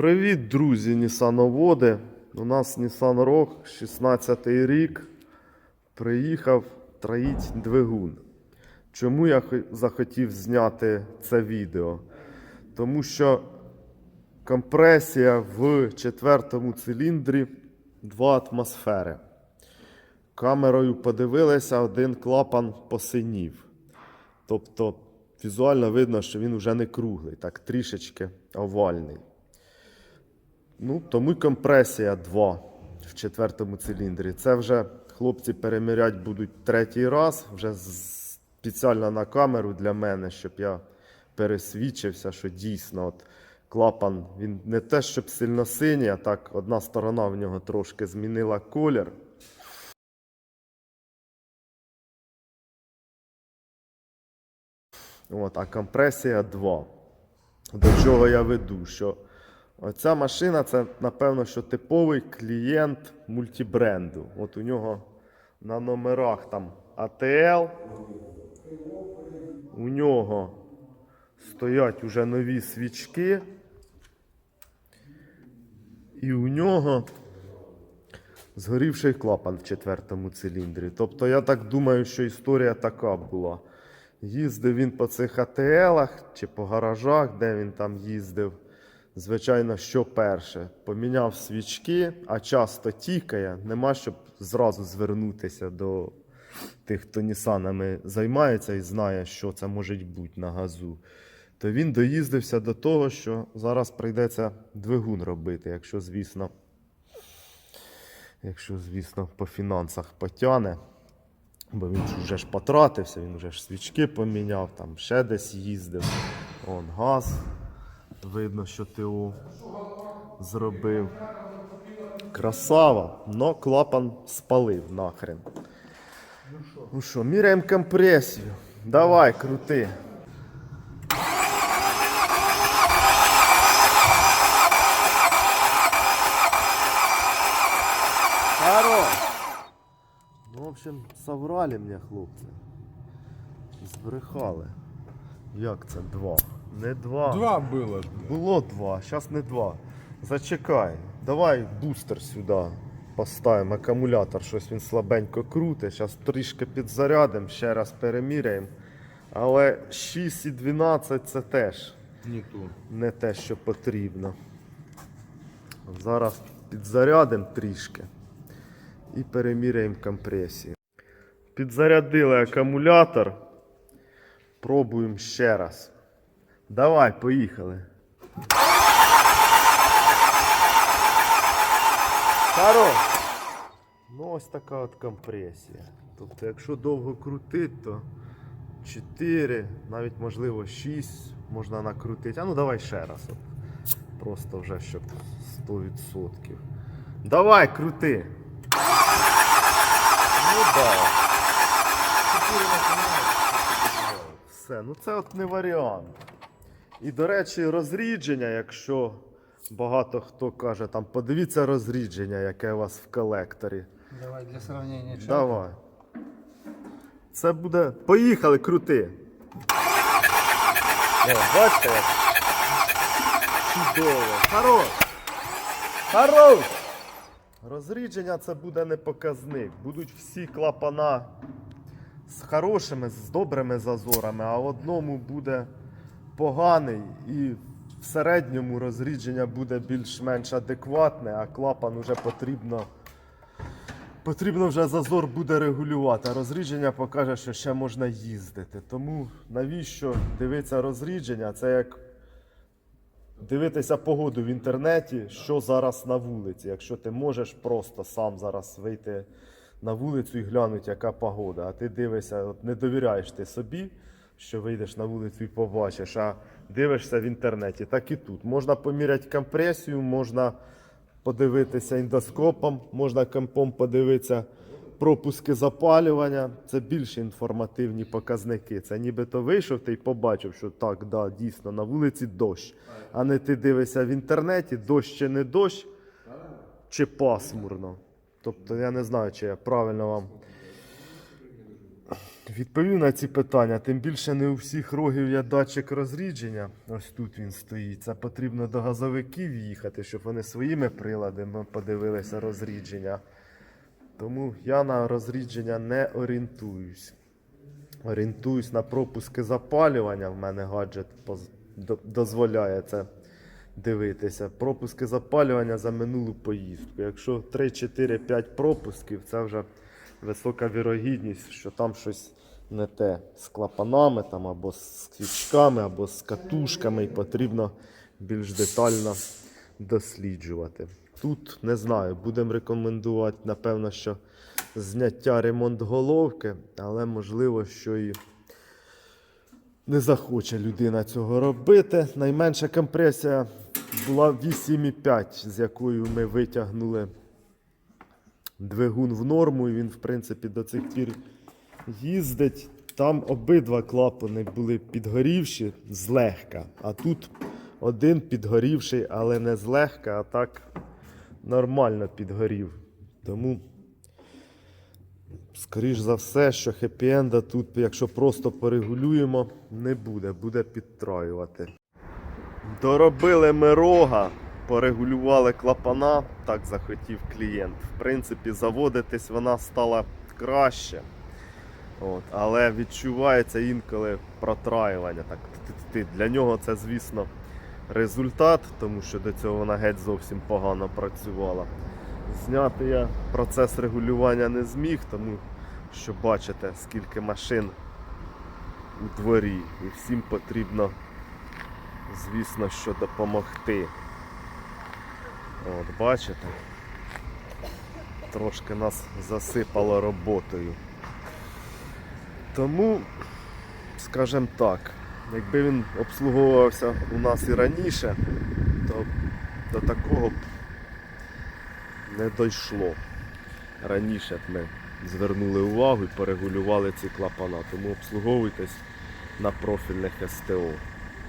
Привіт, друзі, Нісановоди. У нас Nissan Rogue, 16 рік. Приїхав троїть двигун. Чому я захотів зняти це відео? Тому що компресія в четвертому циліндрі 2 атмосфери. Камерою подивилися, один клапан посинів. Тобто візуально видно, що він вже не круглий, так трішечки овальний. Ну, тому компресія 2 в четвертому циліндрі. Це вже хлопці перемірять будуть третій раз, вже спеціально на камеру для мене, щоб я пересвідчився, що дійсно от клапан він не те, щоб сильно синій, а так одна сторона в нього трошки змінила колір. От, а компресія 2. До чого я веду? Що оця машина це, напевно, що типовий клієнт мультибренду. От у нього на номерах там ATL. У нього стоять уже нові свічки. І у нього згорівший клапан в четвертому циліндрі. Тобто я так думаю, що історія така була. Їздив він по цих АТЛах чи по гаражах, де він там їздив. Звичайно, що перше, поміняв свічки, а часто тікає, нема щоб зразу звернутися до тих, хто Нісанами займається і знає, що це може бути на газу. То він доїздився до того, що зараз прийдеться двигун робити, якщо, звісно, якщо, звісно, по фінансах потягне. Бо він вже ж потратився, він вже ж свічки поміняв, там ще десь їздив. Он газ. Видно, що ТО зробив. Красава, но клапан спалив нахрен. Ну що, міряємо компресію. Давай, крути. Ну, в общем, соврали мне хлопці. Збрехали. Як це два? Не два. Два было. Було два, зараз не два. Зачекай. Давай бустер сюди поставимо, акумулятор, щось він слабенько крутить. Зараз трішки підзарядимо, ще раз переміряємо. Але 6 і 12 це теж Не то. не те, що потрібно. Зараз підзарядимо трішки і переміряємо компресію. Підзарядили акумулятор. Пробуємо ще раз. Давай, поїхали. Хорош. Ну, ось така от компресія. Тобто, якщо довго крутить, то 4, навіть можливо 6 можна накрутити. А ну давай ще раз. От. Просто вже щоб 100%. Давай, крути. Ну да. Все, ну це от не варіант. І, до речі, розрідження, якщо багато хто каже, там подивіться розрідження, яке у вас в колекторі. Давай для сравнения. что? Давай. Це буде. Поїхали, крути. О, бачите як? Чудово. Хорош. Хорош. Розрідження це буде не показник. Будуть всі клапана з хорошими, з добрими зазорами, а в одному буде поганий і в середньому розрідження буде більш-менш адекватне, а клапан уже потрібно. Потрібно вже зазор буде регулювати, а розрідження покаже, що ще можна їздити. Тому навіщо дивитися розрідження? Це як дивитися погоду в інтернеті, що зараз на вулиці. Якщо ти можеш просто сам зараз вийти на вулицю і глянути, яка погода, а ти дивишся, от не довіряєш ти собі, що вийдеш на вулицю і побачиш, а дивишся в інтернеті. Так і тут. Можна поміряти компресію, можна подивитися індоскопом, можна компом подивитися пропуски запалювання. Це більш інформативні показники. Це нібито вийшов ти й побачив, що так, да, дійсно, на вулиці дощ. А не ти дивишся в інтернеті, дощ чи не дощ, чи пасмурно. Тобто я не знаю, чи я правильно вам відповів на ці питання. Тим більше не у всіх рогів є датчик розрідження. Ось тут він стоїть. Це потрібно до газовиків їхати, щоб вони своїми приладами подивилися розрідження. Тому я на розрідження не орієнтуюсь. Орієнтуюсь на пропуски запалювання. В мене гаджет дозволяє це дивитися. Пропуски запалювання за минулу поїздку. Якщо 3, 4, 5 пропусків, це вже висока вірогідність, що там щось не те з клапанами там, або з свічками, або з катушками, і потрібно більш детально досліджувати. Тут не знаю, будемо рекомендувати, напевно, що зняття ремонт головки, але можливо, що і не захоче людина цього робити. Найменша компресія була 8,5, з якою ми витягнули двигун в норму, і він, в принципі, до цих пір їздить. Там обидва клапани були підгорівші злегка, а тут один підгорівший, але не злегка, а так нормально підгорів. Тому, скоріш за все, що хеппі-енда тут, якщо просто порегулюємо, не буде, буде підтраювати. Доробили ми рога, порегулювали клапана, так захотів клієнт. В принципі, заводитись вона стала краще. От, але відчувається інколи протраювання. Так. Для нього це, звісно, результат, тому що до цього вона геть зовсім погано працювала. Зняти я процес регулювання не зміг, тому що бачите, скільки машин у дворі. І всім потрібно, звісно, що допомогти. От, бачите? Трошки нас засипало роботою. Тому, скажімо так, якби він обслуговувався у нас і раніше, то до такого б не дійшло. Раніше б ми звернули увагу і порегулювали ці клапана, тому обслуговуйтесь на профільних СТО.